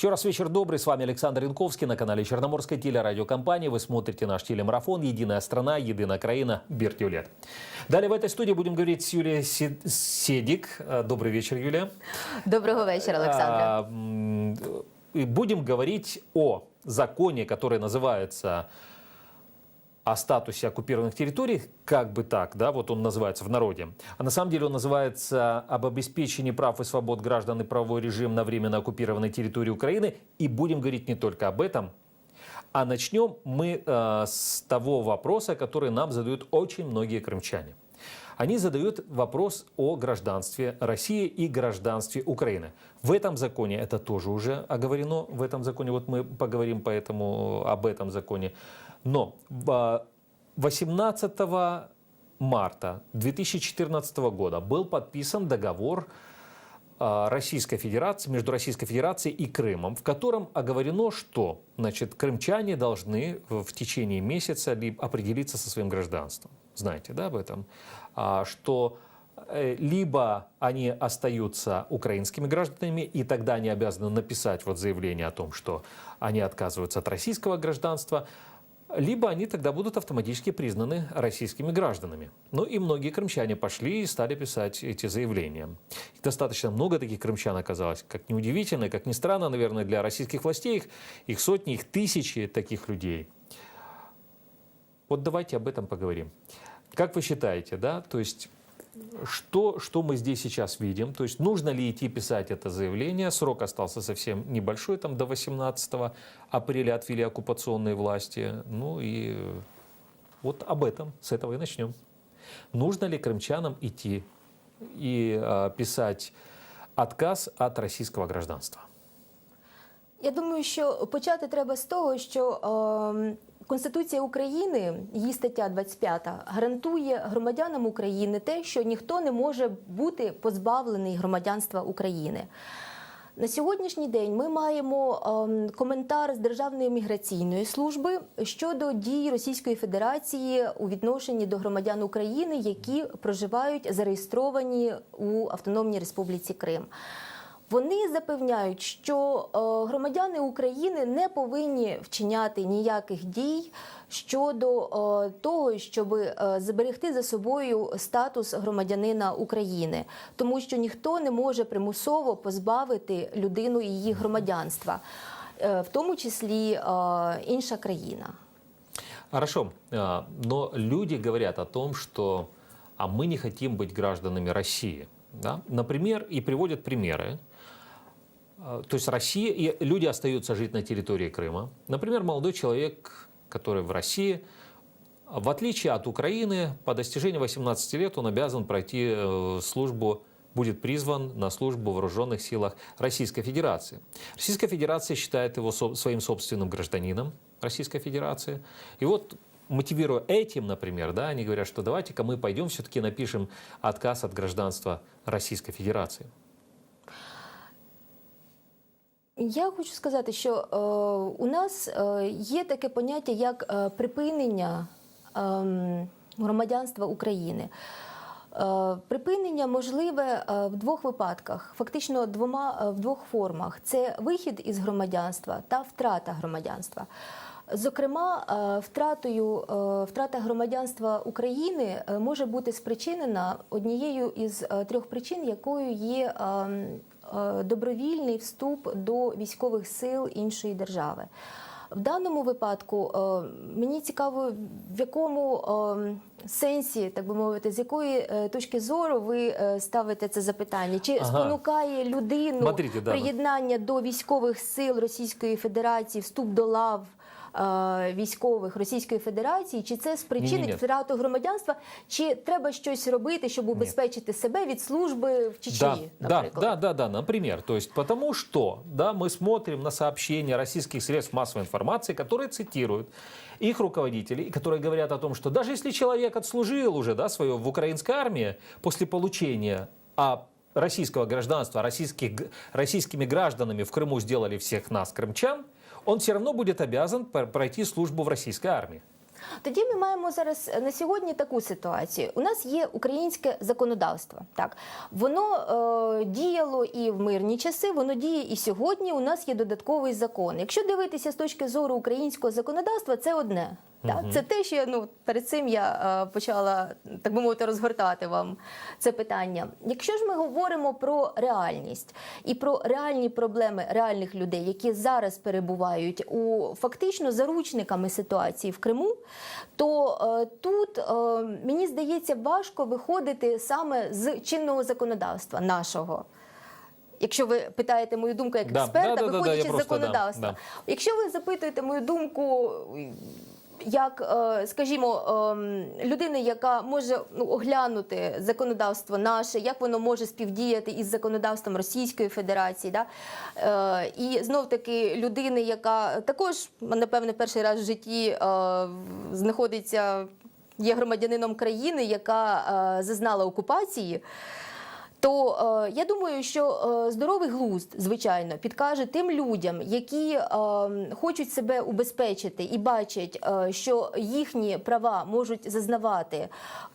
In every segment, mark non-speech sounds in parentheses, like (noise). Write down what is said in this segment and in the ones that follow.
Еще раз вечер добрый. С вами Александр Янковский на канале Черноморской телерадиокомпании. Вы смотрите наш телемарафон «Единая страна, единая краина. Биртюлет». Далее в этой студии будем говорить с Юлией Се- Седик. Э, Добрый вечер, Юлия. Доброго вечора, Олександре. А, м, и Будем говорить о законе, который называется о статусе оккупированных территорий, как бы так, да, вот он называется в народе. А на самом деле он называется об обеспечении прав и свобод граждан и правовой режим на временно оккупированной территории Украины. И будем говорить не только об этом, а начнем мы э, с того вопроса, который нам задают очень многие крымчане. Они задают вопрос о гражданстве России и гражданстве Украины. В этом законе это тоже уже оговорено. В этом законе, вот мы поговорим поэтому об этом законе. Но а, 18 марта 2014 года был подписан договор а, Российской Федерации, между Российской Федерацией и Крымом, в котором оговорено, что значит, крымчане должны в течение месяца ли- определиться со своим гражданством. Знаете, да, об этом? А, Что э, либо они остаются украинскими гражданами, и тогда они обязаны написать вот заявление о том, что они отказываются от российского гражданства, либо они тогда будут автоматически признаны российскими гражданами. Ну и многие крымчане пошли и стали писать эти заявления. Их достаточно много таких крымчан оказалось. Как неудивительно, как ни странно, наверное, для российских властей, их, их сотни, их тысячи таких людей. Вот давайте об этом поговорим. Как вы считаете, да, то есть что, что мы здесь сейчас видим? То есть нужно ли идти писать это заявление? Срок остался совсем небольшой, там до 18 апреля отвели оккупационные власти. Ну и вот об этом, с этого и начнем. Нужно ли крымчанам идти и а, писать отказ от российского гражданства? Я думаю, що почати треба з того, що Конституція України, її стаття 25, гарантує громадянам України те, що ніхто не може бути позбавлений громадянства України. На сьогоднішній день ми маємо ем, коментар з Державної міграційної служби щодо дій Російської Федерації у відношенні до громадян України, які проживають зареєстровані у Автономній Республіці Крим. Вони запевняють, що е, громадяни України не повинні вчиняти ніяких дій щодо е, того, щоб е, зберегти за собою статус громадянина України, тому що ніхто не може примусово позбавити людину її громадянства, е, в тому числі е, інша країна. Хорошо, а, но люди говорят о том, что а мы не хотим быть гражданами России. Да? Например, и приводят примеры. А, То есть Россия, и люди остаются жить на территории Крыма. Например, молодой человек, который в России, в отличие от Украины, по достижении 18 лет он обязан пройти э, службу, будет призван на службу в вооруженных силах Российской Федерации. Российская Федерация считает его своим собственным гражданином Российской Федерации. И вот мотивируя этим, например, да, они говорят, что давайте-ка мы пойдем все-таки напишем отказ от гражданства Российской Федерации. Я хочу сказати, що е, у нас е, є таке поняття як е, припинення ем, громадянства України. Е, Припинення можливе е, в двох випадках, фактично двома е, в двох формах: це вихід із громадянства та втрата громадянства. Зокрема, е, втратою е, втрата громадянства України е, може бути спричинена однією із е, трьох причин, якою є е, добровільний вступ до військових сил іншої держави. В даному випадку е, мені цікаво, в якому е, сенсі, так би мовити, з якої е, точки зору ви е, ставите це запитання? Чи Ага. спонукає людину Смотрите, приєднання до військових сил Російської Федерації, вступ до лав? е, Військових Російської Федерації, чи це спричинить Ні-ні-ні. втрату громадянства, чи треба щось робити, щоб убезпечити себе від служби в Да, Чечні, да, наприклад? да, да, да, например. То есть потому что да, мы смотрим на сообщения российских средств массовой информации, которые цитируют их руководителей, и которые говорят о том, что даже если человек отслужил уже да, свое в украинской армии после получения а российского гражданства, российских, г- российскими гражданами в Крыму сделали всех нас, крымчан, он все равно будет обязан пройти службу в российской армии. Тоді ми маємо зараз е, на сьогодні таку ситуацію. У нас є українське законодавство. Так воно е, діяло і в мирні часи, воно діє і сьогодні. У нас є додатковий закон. Якщо дивитися з точки зору українського законодавства, це одне. Так, це те, що я, ну перед цим я е, почала так би мовити розгортати вам це питання. Якщо ж ми говоримо про реальність і про реальні проблеми реальних людей, які зараз перебувають у фактично заручниками ситуації в Криму, то е, тут е, мені здається важко виходити саме з чинного законодавства нашого. Якщо ви питаєте мою думку як Да, експерта, да, да, да, виходячи я з просто, да, законодавства. да. Якщо ви запитуєте мою думку, як, е, скажімо, ем, людини, яка може ну, оглянути законодавство наше, як воно може співдіяти із законодавством Російської Федерації, да? Е, і знов таки людини, яка також, напевне, перший раз в житті е, знаходиться, є громадянином країни, яка зазнала окупації. То е, я думаю, що е, здоровий глузд, звичайно, підкаже тим людям, які е, хочуть себе убезпечити і бачать, е, що їхні права можуть зазнавати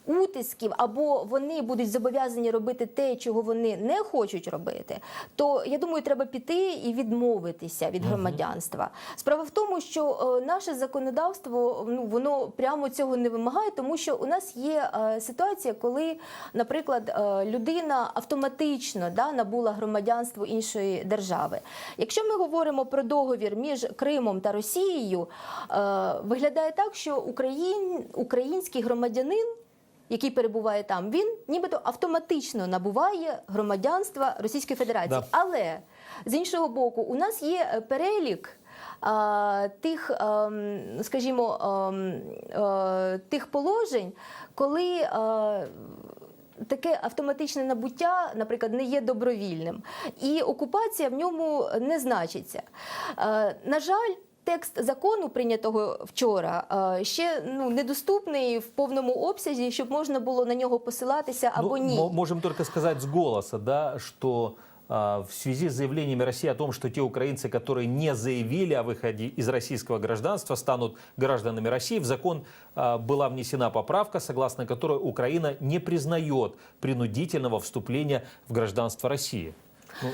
утисків, або вони будуть зобов'язані робити те, чого вони не хочуть робити. То я думаю, треба піти і відмовитися від громадянства. Справа в тому, що е, наше законодавство ну воно прямо цього не вимагає, тому що у нас є е, ситуація, коли, наприклад, е, людина автоматично да, набула громадянство іншої держави. Якщо ми говоримо про договір між Кримом та Росією, е, виглядає так, що Україн, український громадянин. Який перебуває там, він нібито автоматично набуває громадянства Російської Федерації. Да. Але з іншого боку, у нас є е, перелік а, тих, ем, скажімо, ем, е, тих положень, коли. е, Таке автоматичне набуття, наприклад, не є добровільним, і окупація в ньому не значиться. Е, На жаль, текст закону, прийнятого вчора, е, ще ну недоступний в повному обсязі, щоб можна було на нього посилатися або Ну, ні. Можемо тільки только з голоса, да, а, в связи с заявлениями России о том, что те украинцы, которые не заявили о выходе из российского гражданства, станут гражданами России, в закон а, была внесена поправка, согласно которой Украина не признает принудительного вступления в гражданство России. Ну,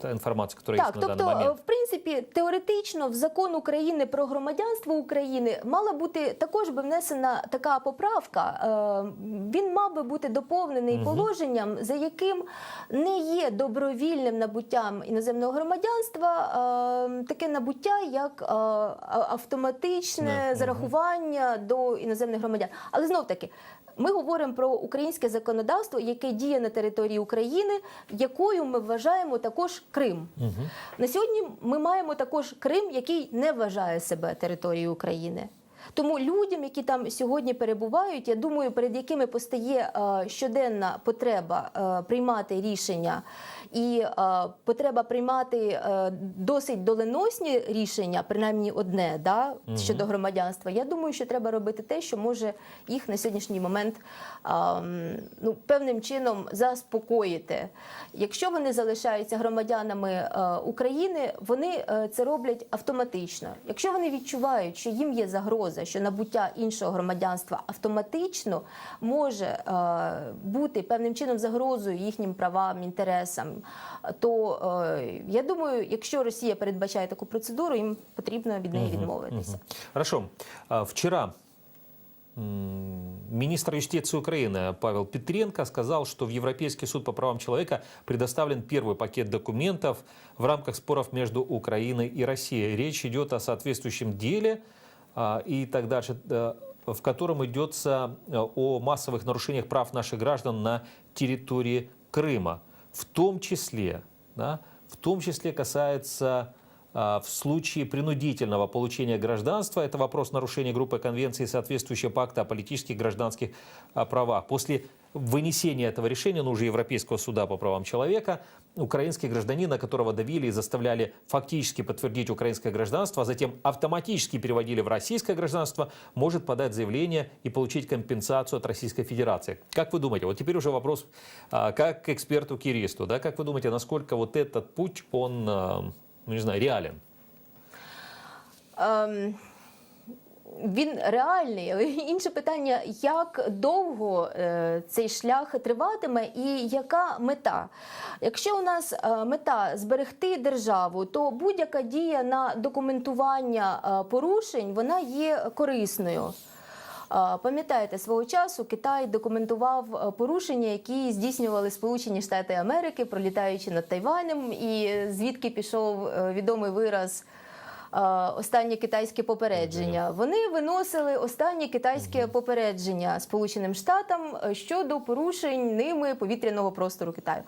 та информация, которая Так, есть на тобто, данный е, момент. в принципі, теоретично в закон України про громадянство України мала бути також би внесена така поправка. Е, Він мав би бути доповнений положенням, за яким не є добровільним набуттям іноземного громадянства е, таке набуття, як е, автоматичне Не, зарахування до іноземних громадян. Але знов таки. Ми говоримо про українське законодавство, яке діє на території України, якою ми вважаємо також Крим. На сьогодні ми маємо також Крим, який не вважає себе територією України. Тому людям, які там сьогодні перебувають, я думаю, перед якими постає е, щоденна потреба е, приймати рішення і е, потреба приймати досить доленосні рішення, принаймні одне, да, щодо громадянства. Я думаю, що треба робити те, що може їх на сьогоднішній момент ну, певним чином заспокоїти. Якщо вони залишаються громадянами України, вони це роблять автоматично. Якщо вони відчувають, що їм є загроза, що набуття іншого громадянства автоматично може е, бути певним чином загрозою їхнім правам, інтересам, то е, я думаю, якщо Росія передбачає таку процедуру, їм потрібно від неї відмовитися. Хорошо. А, Вчера м, министр юстиции Украины Павел Петренко сказал, что в Европейский суд по правам человека предоставлен первый пакет документов в рамках споров между Украиной и Россией. Речь идет о соответствующем деле и так дальше, э, в котором идется э, о массовых нарушениях прав наших граждан на территории Крыма. В том числе, да, в том числе касается а, в случае принудительного получения гражданства, это вопрос нарушения группы конвенции соответствующего пакта о политических и гражданских а, правах. После вынесения этого решения, ну уже Европейского суда по правам человека, украинский гражданин, на которого давили и заставляли фактически подтвердить украинское гражданство, а затем автоматически переводили в российское гражданство, может подать заявление и получить компенсацию от Российской Федерации. Как вы думаете, вот теперь уже вопрос а, как к эксперту Киристу, да, как вы думаете, насколько вот этот путь, он, а, ну не знаю, реален? Ем, він реальний. Інше питання, як довго е, цей шлях триватиме і яка мета? Якщо у нас е, мета зберегти державу, то будь-яка дія на документування е, порушень вона є корисною. А, Пам'ятаєте, свого часу Китай документував е, порушення, які здійснювали Сполучені Штати Америки, пролітаючи над Тайванем, і е, звідки пішов е, відомий вираз. е, Останнє китайське попередження. Вони виносили останнє китайське попередження Сполученим Штатам е, щодо порушень ними повітряного простору Китаю.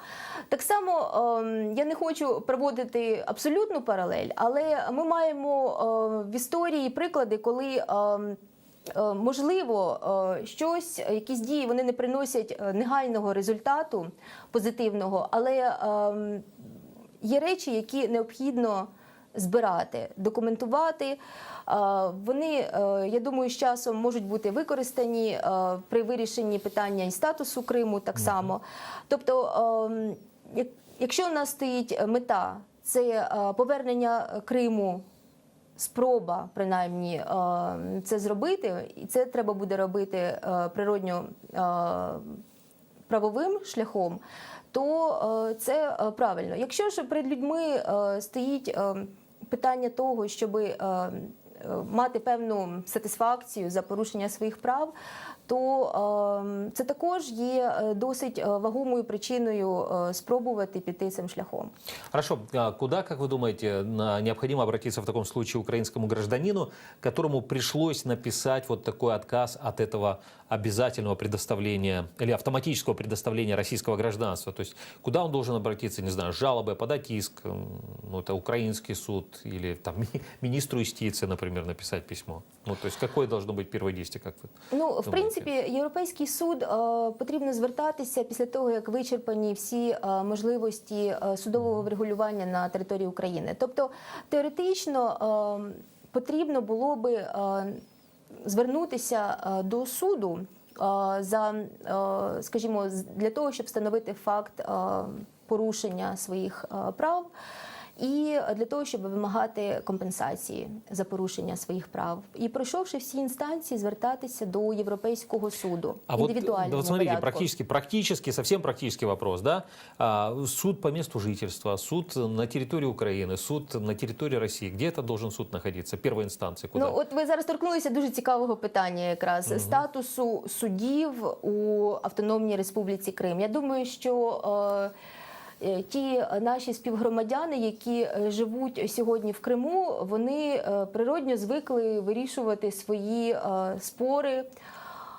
Так само ем, я не хочу проводити абсолютну паралель, але ми маємо е, в історії приклади, коли ем, Е, Можливо, е, щось, якісь дії вони не приносять е, негайного результату позитивного, але ем, є речі, які необхідно збирати, документувати. Е, Вони, е, я думаю, з часом можуть бути використані е, при вирішенні питання і статусу Криму так само. Тобто, ем, якщо у нас стоїть мета, це е, повернення Криму спроба, принаймні, е, це зробити, і це треба буде робити е, природньо е, правовим шляхом, то це правильно. Якщо ж перед людьми стоїть питання того, щоб мати певну сатисфакцію за порушення своїх прав, то е, це також є е, досить е, вагомою причиною е, спробувати піти цим шляхом. Хорошо, а куда, как вы думаете, необходимо обратиться в таком случае украинскому гражданину, которому пришлось написать вот такой отказ от этого обязательного предоставления или автоматического предоставления российского гражданства? То есть куда он должен обратиться, не знаю, с жалобой, подать иск, м, ну, это украинский суд или там ми- министру юстиции, например, написать письмо? Ну, то есть какое должно быть первое действие, как вы Ну, в думаєте? принципі, європейський суд е, потрібно звертатися після того, як вичерпані всі е, можливості е, судового врегулювання на території України. Тобто, теоретично е, потрібно було би е, звернутися е, до суду е, за, е, скажімо, для того, щоб встановити факт порушення своїх прав. І для того, щоб вимагати компенсації за порушення своїх прав, і пройшовши всі інстанції, звертатися до Європейського суду А вот, індивідуальному да вот смотрите, порядку. практически, практически, совсем практический вопрос, да? Суд по месту жительства, суд на территории Украины, суд на территории России. Где это должен суд находиться? Первой инстанции куда? Ну, от ви зараз торкнулися дуже цікавого питання, якраз статусу суддів у Автономній Республіці Крим. Я думаю, що е, ті наші співгромадяни, які е, живуть сьогодні в Криму, вони е, природньо звикли вирішувати свої е, спори.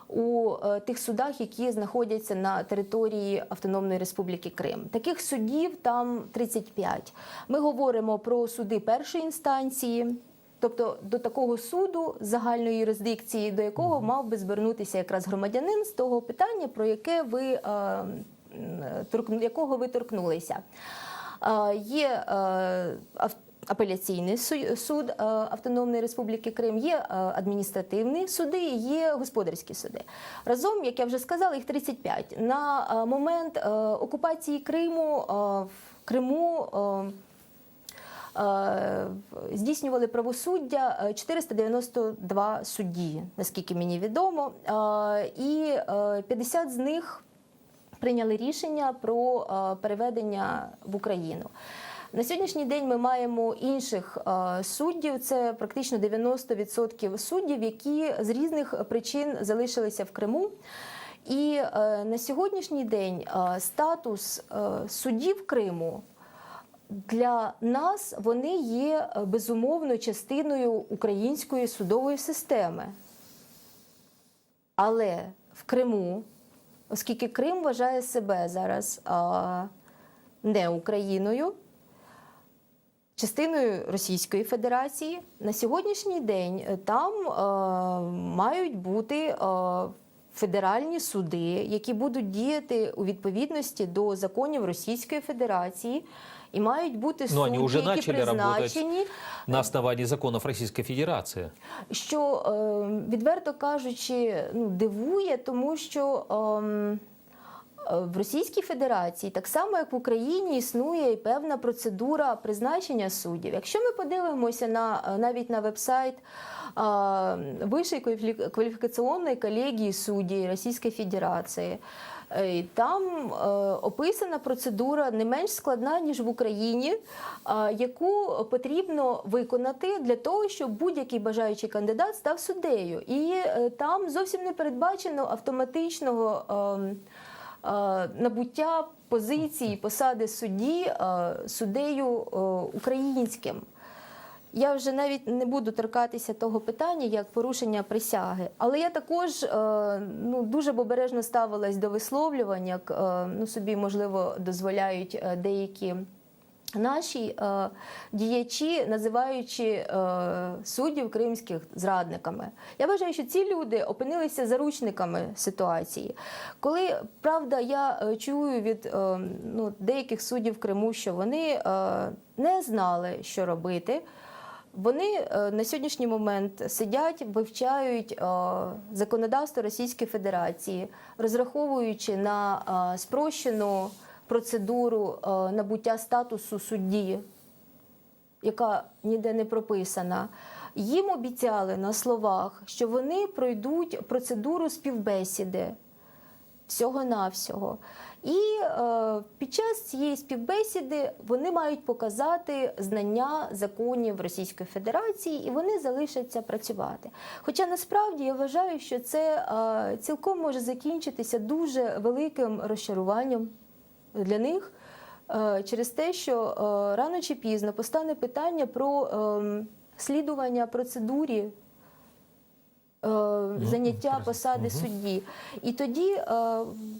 У е, тих судах, які знаходяться на території Автономної Республіки Крим, таких судів там 35. Ми говоримо про суди першої інстанції, Тобто до такого суду загальної юрисдикції, до якого мав би звернутися якраз громадянин з того питання, про яке ви е, якого ви торкнулися. Е, Є е, апеляційний суд е, Автономної Республіки Крим, є адміністративні суди, є господарські суди. Разом, як я вже сказала, їх 35. На момент окупації Криму в Криму. здійснювали правосуддя е, 492 судді, наскільки мені відомо, і е, 50 з них прийняли рішення про е, переведення в Україну. На сьогоднішній день ми маємо інших е, суддів. Це практично 90% суддів, які з різних причин залишилися в Криму. І е, на сьогоднішній день статус суддів Криму для нас вони є безумовно частиною української судової системи. Але в Криму, оскільки Крим вважає себе зараз а, не Україною, частиною Російської Федерації, на сьогоднішній день е, там а, мають бути а, федеральні суди, які будуть діяти у відповідності до законів Російської Федерації. І мають бути Ну, судді, які почали работать. призначені, На основании законов Российской Федерации. що е, відверто кажучи, ну, дивує, тому що ем, В Російській Федерації, так само як в Україні, існує і певна процедура призначення суддів. Якщо ми подивимося на навіть на веб-сайт а, Вищої кваліфікаційної колегії суддів Російської Федерації, е, там е, описана процедура не менш складна ніж в Україні, яку потрібно виконати для того, щоб будь-який бажаючий кандидат став суддею. І е, там зовсім не передбачено автоматичного. ем, е, набуття позиції посади судді е, суддею е, українським. Я вже навіть не буду торкатися того питання як порушення присяги, але я також е, ну, дуже обережно ставилась до висловлювань, як е, ну, собі можливо дозволяють е, деякі наші е, діячі, називаючи е, суддів кримських зрадниками. Я вважаю, що ці люди опинилися заручниками ситуації. Коли правда, я чую від е, ну, деяких суддів Криму, що вони е, не знали, що робити. Вони е, на сьогоднішній момент сидять, вивчають е, законодавство Російської Федерації, розраховуючи на е, спрощену процедуру набуття статусу судді, яка ніде не прописана. Їм обіцяли на словах, що вони пройдуть процедуру співбесіди всього-навсього. І е, під час цієї співбесіди вони мають показати знання законів Російської Федерації і вони залишаться працювати. Хоча насправді я вважаю, що це е, цілком може закінчитися дуже великим розчаруванням для них. е, Через те, що е, рано чи пізно постане питання про ем, слідування процедурі е, заняття посади судді. І тоді е,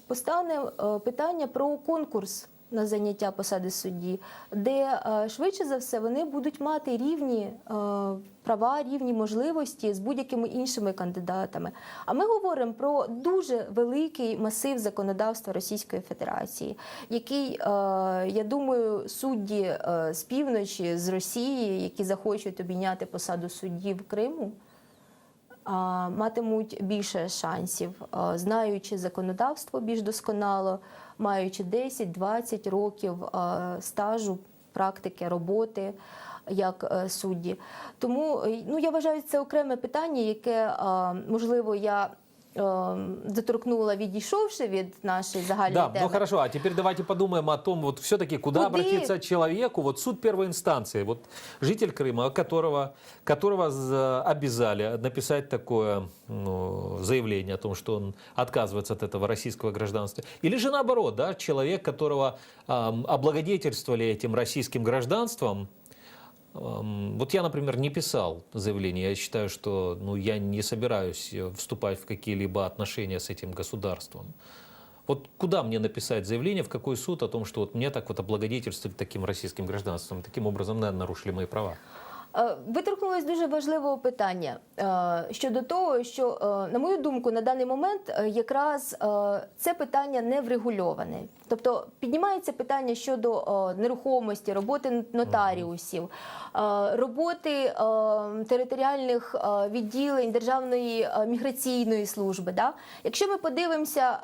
постане е, питання про конкурс на заняття посади судді, де е, швидше за все вони будуть мати рівні е, права, рівні можливості з будь-якими іншими кандидатами. А ми говоримо про дуже великий масив законодавства Російської Федерації, який, е, я думаю, судді е, з півночі, з Росії, які захочуть обійняти посаду судді в Криму матимуть більше шансів, знаючи законодавство більш досконало, маючи 10-20 років стажу, практики, роботи як е, судді. Тому е, ну, я вважаю, це окреме питання, яке, можливо, я доторкнула, відійшовши від нашої загальної Да, теми. ну хорошо, а теперь давайте подумаем о том, вот все-таки куда Куды? обратиться человеку, вот суд первой инстанции, вот житель Крыма, которого, которого за- обязали написать такое ну, заявление о том, что он отказывается от этого российского гражданства, или же наоборот, да, человек, которого ам, облагодетельствовали этим российским гражданством, Ам, Вот я, например, не писал заявление. Я считаю, что ну, я не собираюсь э, вступать в какие-либо отношения с этим государством. Вот куда мне написать заявление, в какой суд о том, что вот мне так вот облагодетельствовали таким российским гражданством, таким образом, наверное, нарушили мои права? Е, Ви торкнулись дуже важливого питання е, щодо того, що, е, на мою думку, на даний момент якраз це питання не врегульоване. Тобто піднімається питання щодо нерухомості, роботи нотаріусів, роботи територіальних відділень Державної міграційної служби. Да? Якщо ми подивимося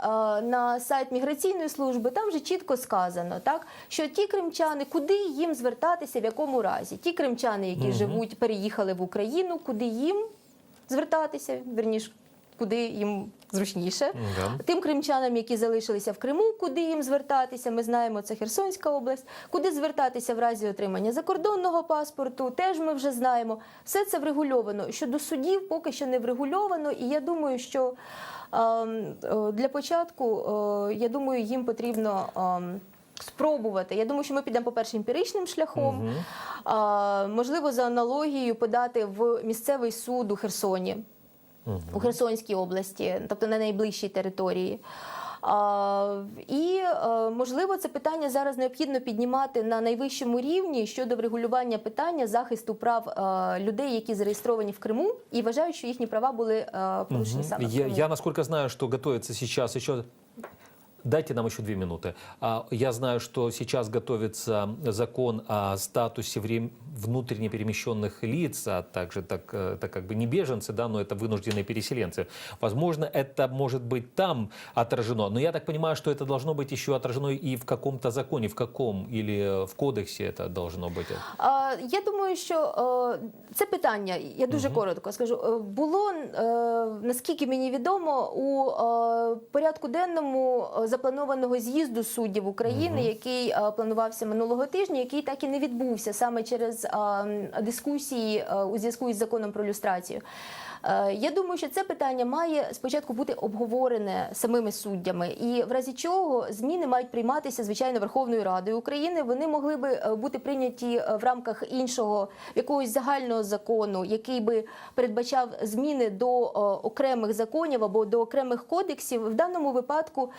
на сайт міграційної служби, там вже чітко сказано, так, що ті кримчани, куди їм звертатися, в якому разі, ті кримчани, які живуть, переїхали в Україну, куди їм звертатися, верніш, куди їм зручніше. Да. Тим кримчанам, які залишилися в Криму, куди їм звертатися, ми знаємо, це Херсонська область, куди звертатися в разі отримання закордонного паспорту, теж ми вже знаємо. Все це врегульовано. Щодо судів поки що не врегульовано, і я думаю, що ем, е, для початку, е, я думаю, їм потрібно. Спробувати. Я думаю, що ми підемо, по-перше, емпіричним шляхом. А, можливо, за аналогією подати в місцевий суд у Херсоні у Херсонській області, тобто на найближчій території. А, і е, можливо, це питання зараз необхідно піднімати на найвищому рівні щодо врегулювання питання захисту прав е, людей, які зареєстровані в Криму, і вважають, що їхні права були е, порушені саме в Я, Криму. я, насколько знаю, что готовится сейчас еще Дайте нам еще две минуты. А, Я знаю, что сейчас готовится закон о статусе врем- внутренне перемещенных лиц, а также так, э, это как бы не беженцы, да, но это вынужденные переселенцы. Возможно, это может быть там отражено, но я так понимаю, что это должно быть еще отражено и в каком-то законе, в каком или э, в кодексе это должно быть. А, Я думаю, що е, це питання, я дуже коротко скажу. е, Було е, наскільки мені відомо у е, порядку денному е, запланованого з'їзду суддів України, який е, планувався минулого тижня, який так і не відбувся саме через е, дискусії е, у зв'язку із законом про люстрацію. Я думаю, що це питання має спочатку бути обговорене самими суддями, і в разі чого зміни мають прийматися звичайно Верховною Радою України. Вони могли би бути прийняті в рамках іншого якогось загального закону, який би передбачав зміни до окремих законів або до окремих кодексів. В даному випадку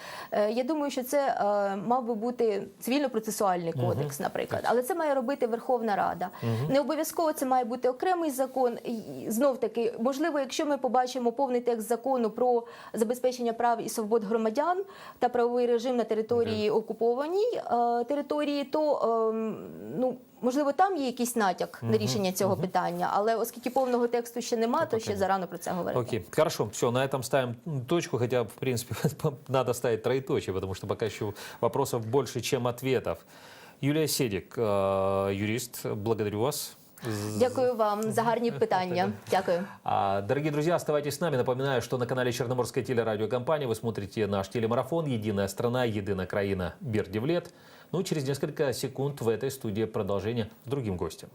я думаю, що це е, мав би бути цивільно-процесуальний кодекс, наприклад, але це має робити Верховна Рада. Не обов'язково це має бути окремий закон. І знов таки, можливо, якщо ми побачимо повний текст закону про забезпечення прав і свобод громадян та правовий режим на території окупованій е, території, то ем, ну. Можливо, там є якийсь натяк на рішення цього питання, але оскільки повного тексту ще нема, то ще зарано про це говорити. Окей, хорошо, все, на этом ставим точку, хотя, в принципе, (laughs) надо ставить троеточие, потому что пока еще вопросов больше, чем ответов. Юлия Седик, э, юрист, благодарю вас. Дякую вам за гарні (laughs) питання. Дякую. А, Дорогие друзья, оставайтесь с нами. Напоминаю, что на канале Черноморская телерадиокомпания вы смотрите наш телемарафон «Единая страна, единая краина. Бердивлет». Ну, через несколько секунд в этой студии продолжение с другим гостем.